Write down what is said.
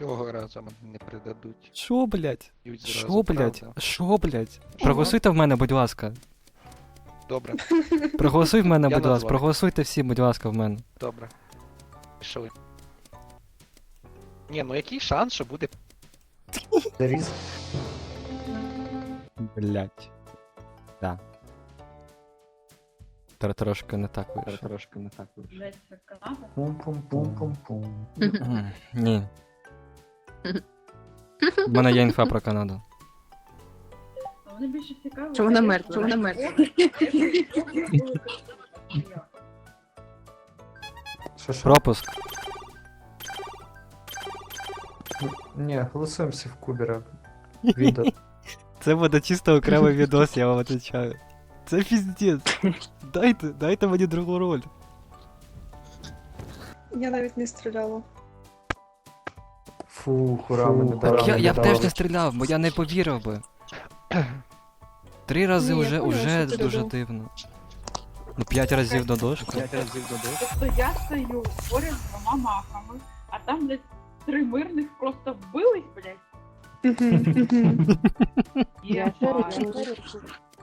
Цього разу не придадуть. Що, блядь? Що, блядь? Що, блядь? Проголосуйте в мене, будь ласка. Добре, Проголосуй в мене, Я будь ласка. назвав. Проголосуйте всі, будь ласка, в мене. добре. Пішли. Ні, ну який шанс, що буде Заріз. Блять. Да. Тр- Трошки не так вийшло. Трошки не так вийшло. Блять, це Канада? Пум-пум-пум-пум-пум. М, Ні. У мене є інфа про Канаду. А Вони більше цікаві. Чому вона мертва? Чому вона мертва? Що що? Пропуск. Ні, голосуємо всі в Кубера. Відео. Це буде чисто окремий відос, я вам отвечаю. Це піздець. Дайте, дайте мені другу роль. Я навіть не стріляла. Фу, хура, Фу, мене Так я, я б теж не стріляв, бо я не повірив би. Три рази Ні, я уже, поняла, уже що ти дуже робив. дивно. Ну, п'ять разів до дошку. П'ять разів додав. Тобто я стою поряд з двома махами, а там, блядь, три мирних просто вбились, блядь. Мгм, мгм. Є Я бачу. поруч.